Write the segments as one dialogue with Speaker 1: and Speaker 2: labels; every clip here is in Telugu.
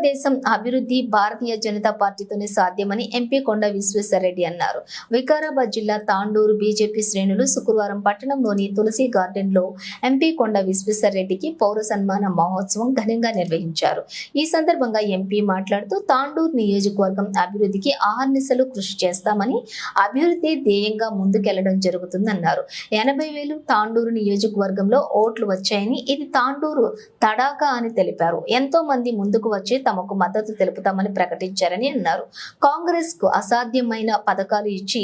Speaker 1: భారతదేశం అభివృద్ధి భారతీయ జనతా పార్టీతోనే సాధ్యమని ఎంపీ కొండ విశ్వేశ్వరరెడ్డి అన్నారు. వికారాబాద్ జిల్లా తాండూరు బీజేపీ శ్రేణులు శుక్రవారం పట్టణంలోని తులసి గార్డెన్లో ఎంపీ కొండ విశ్వేశ్వరరెడ్డికి పౌర సన్మాన మహోత్సవం ఘనంగా నిర్వహించారు. ఈ సందర్భంగా ఎంపీ మాట్లాడుతూ తాండూరు నియోజకవర్గం అభివృద్ధికి ఆహర్నిశలు కృషి చేస్తామని అభివృద్ధి ధ్యేయంగా ముందుకెళ్ళడం జరుగుతుందన్నారు. ఎనభై వేలు తాండూరు నియోజకవర్గంలో ఓట్లు వచ్చాయని ఇది తాండూరు తడాకా అని తెలిపారు. ఎంతో మంది ముందుకు వచ్చి తమకు మద్దతు తెలుపుతామని ప్రకటించారని అన్నారు. కాంగ్రెస్కు అసాధ్యమైన పథకాలు ఇచ్చి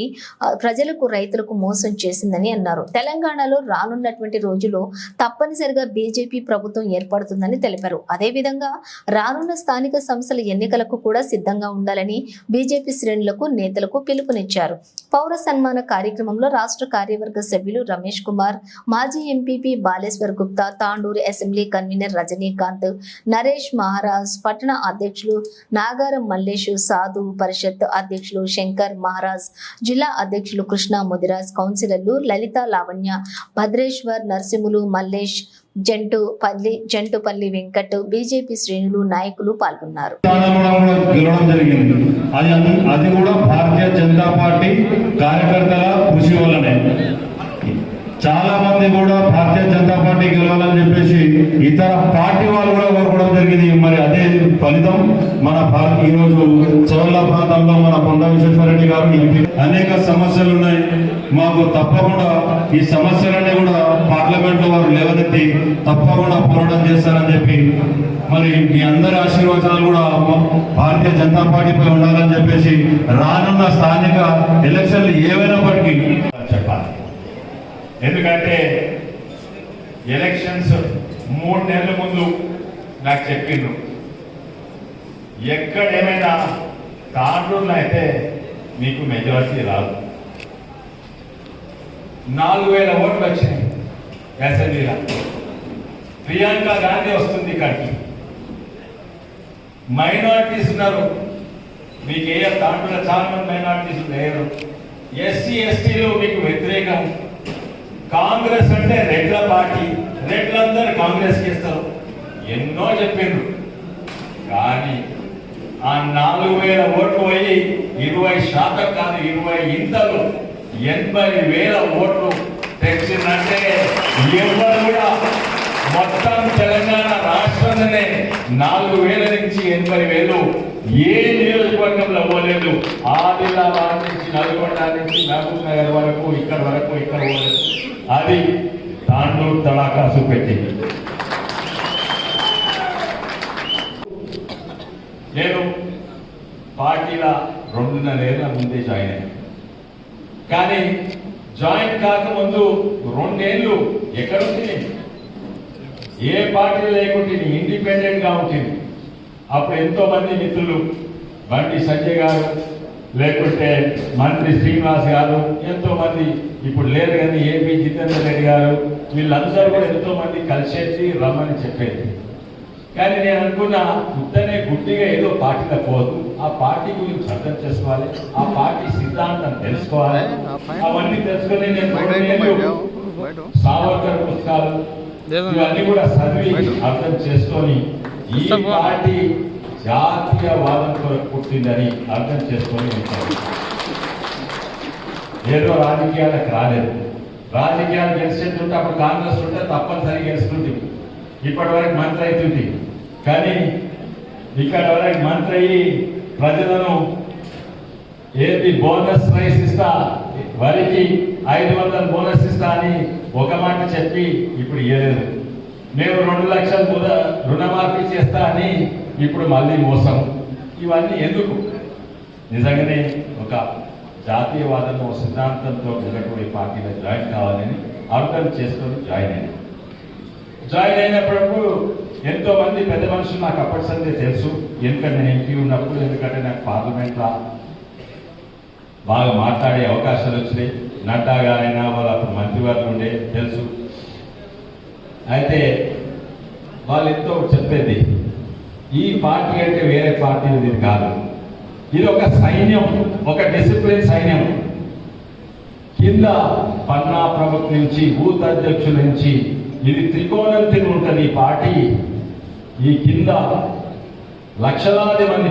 Speaker 1: ప్రజలకు రైతులకు మోసం చేసిందని అన్నారు. తెలంగాణలో రానున్నటువంటి రోజుల్లో తప్పనిసరిగా బీజేపీ ప్రభుత్వం ఏర్పడుతుందని తెలిపారు. అదేవిధంగా రానున్న స్థానిక సంస్థల ఎన్నికలకు కూడా సిద్ధంగా ఉండాలని బీజేపీ శ్రేణులకు నేతలకు పిలుపునిచ్చారు. పౌర సన్మాన కార్యక్రమంలో రాష్ట్ర కార్యవర్గ సభ్యులు రమేష్ కుమార్ మాజీ MPP Baleshwar Gupta Tandur assembly convener Rajinikanth Naresh Maharaj పట్టణ అధ్యక్షులు నాగారం మల్లేషు సాధు పరిషత్ అధ్యక్షులు శంకర్ మహారాజ్ జిల్లా అధ్యక్షులు కృష్ణ ముదిరాజ్ కౌన్సిలర్లు లలిత లావణ్య భద్రేశ్వర్ నరసింహులు మల్లేష్ జంటు పల్లి జంటుపల్లి వెంకట్ బీజేపీ శ్రేణులు నాయకులు పాల్గొన్నారు.
Speaker 2: అది కూడా భారతీయ జనతా పార్టీ కార్యకర్తల కృషి వల్లనే. చాలా మంది కూడా భారతీయ జనతా పార్టీ గెలవాలని చెప్పేసి ఇతర పార్టీ వాళ్ళు కూడా కోరుకోవడం జరిగింది. మరి అదే ఫలితం మన భారత ఈ రోజు చౌర్ల ప్రాంతంలో మన కొండ విశ్వేశ్వరరెడ్డి గారు ఎంపీ అనేక సమస్యలు ఉన్నాయి. మాకు తప్పకుండా ఈ సమస్యలన్నీ కూడా పార్లమెంట్లో వారు లేవనెత్తి తప్పకుండా పోరాటం చేస్తారని చెప్పి మరి మీ అందరి ఆశీర్వచనాలు కూడా భారతీయ జనతా పార్టీపై ఉండాలని చెప్పేసి రానున్న స్థానిక ఎలక్షన్లు ఏవైనప్పటికీ
Speaker 3: చెప్పాలి. ఎందుకంటే ఎలక్షన్స్ మూడు నెలల ముందు నాకు చెప్పిండ్రు. ఎక్కడ ఏమైనా తాండ్రుల్లో అయితే మీకు మెజారిటీ రాదు. నాలుగు వేల ఓట్లు వచ్చినాయి అసెంబ్లీలో ప్రియాంక గాంధీ వస్తుంది ఇక్కడికి. మైనారిటీస్ ఉన్నారు. మీకు ఏ దాంట్లో చాలా మంది మైనార్టీస్ లేరు. ఎస్సీ ఎస్టీలు మీకు వ్యతిరేకం. కాంగ్రెస్ అంటే రెడ్ల పార్టీ. రెడ్లందరూ కాంగ్రెస్ ఇస్తారు ఎన్నో చెప్పిండ్రు. కానీ ఆ నాలుగు వేల ఓట్లు పోయి ఇరవై శాతం కాదు ఇరవై ఇంతలు ఎనభై వేల ఓట్లు తెచ్చిందంటే ఎవరు కూడా మొత్తం తెలంగాణ రాష్ట్రంలోనే నాలుగు వేల నుంచి ఎనభై వేలు. ఏ నియోజకవర్గంలో పోలేదు ఆదిలాబాద్ నుంచి నల్గొండ నుంచి మహబూబ్ నగర్ వరకు ఇక్కడ వరకు ఇక్కడ పోలేదు అది తాండూరు తడాకాసు పెట్టింది. నేను పార్టీల రెండున్నరేళ్ళ ముందే జాయిన్ అయ్యాను. కానీ జాయిన్ కాకముందు రెండేళ్ళు ఎక్కడ ఉంటుంది ఏ పార్టీ లేకుంటుంది ఇండిపెండెంట్గా ఉంటుంది. అప్పుడు ఎంతో మంది మిత్రులు బండి సంజయ్ గారు లేకుంటే మంత్రి శ్రీనివాస్ గారు ఎంతో మంది ఇప్పుడు లేరు కానీ ఏపీ జితేందర్ రెడ్డి గారు వీళ్ళందరూ కూడా ఎంతో మంది కలిసేసి రమ్మని చెప్పేది. కానీ నేను అనుకున్నా ఉత్తనే గుడ్డిగా ఏదో పార్టీలో పోదు ఆ పార్టీ గురించి అర్థం చేసుకోవాలి ఆ పార్టీ సిద్ధాంతం తెలుసుకోవాలి. అవన్నీ తెలుసుకొని నేను సావర్కర్ పుస్తకాలు ఇవన్నీ కూడా చదివి అర్థం చేసుకొని ఈ పార్టీ జాతీయవాదం కొరకు పుట్టిందని అర్థం చేసుకొని ఏదో రాజకీయాలకు రాలేదు. రాజకీయాలు గెలిచేస్తుంటే అప్పుడు కాంగ్రెస్ ఉంటే తప్పనిసరి గెలుస్తుంది ఇప్పటి వరకు మంత్రి అవుతుంది. కానీ ఇక్కడ వరకు మంత్రి అయ్యి ప్రజలను ఏది బోనస్ రైస్ ఇస్తా వరికి ఐదు వందల బోనస్ ఇస్తా అని ఒక మాట చెప్పి ఇప్పుడు ఇవ్వలేదు మేము రెండు లక్షల ముద రుణమాఫీ చేస్తా అని ఇప్పుడు మళ్ళీ మోసం. ఇవన్నీ ఎందుకు? నిజంగానే ఒక జాతీయవాదం సిద్ధాంతంతో ఉన్నటువంటి పార్టీలో జాయిన్ కావాలని అర్థం చేసుకొని జాయిన్ అయ్యాను జాయిన్ అయినప్పుడు ఎంతో మంది పెద్ద మనుషులు నాకు అప్పటి సందే తెలుసు. ఎందుకంటే నేను ఎంపీ ఉన్నప్పుడు ఎందుకంటే నాకు పార్లమెంట్లో బాగా మాట్లాడే అవకాశాలు వచ్చినాయి. నడ్డా గారైనా వాళ్ళు అప్పుడు మంత్రివర్గం ఉండే తెలుసు. అయితే వాళ్ళు ఎంతో చెప్పేది ఈ పార్టీ అంటే వేరే పార్టీ ఇది కాదు. ఇది ఒక సైన్యం ఒక డిసిప్లిన్ సైన్యం. కింద పన్నా ప్రముఖ నుంచి బూత్ అధ్యక్షుల నుంచి ఇది త్రికోణం తిని ఉంటుంది ఈ పార్టీ. ఈ కింద లక్షలాది మంది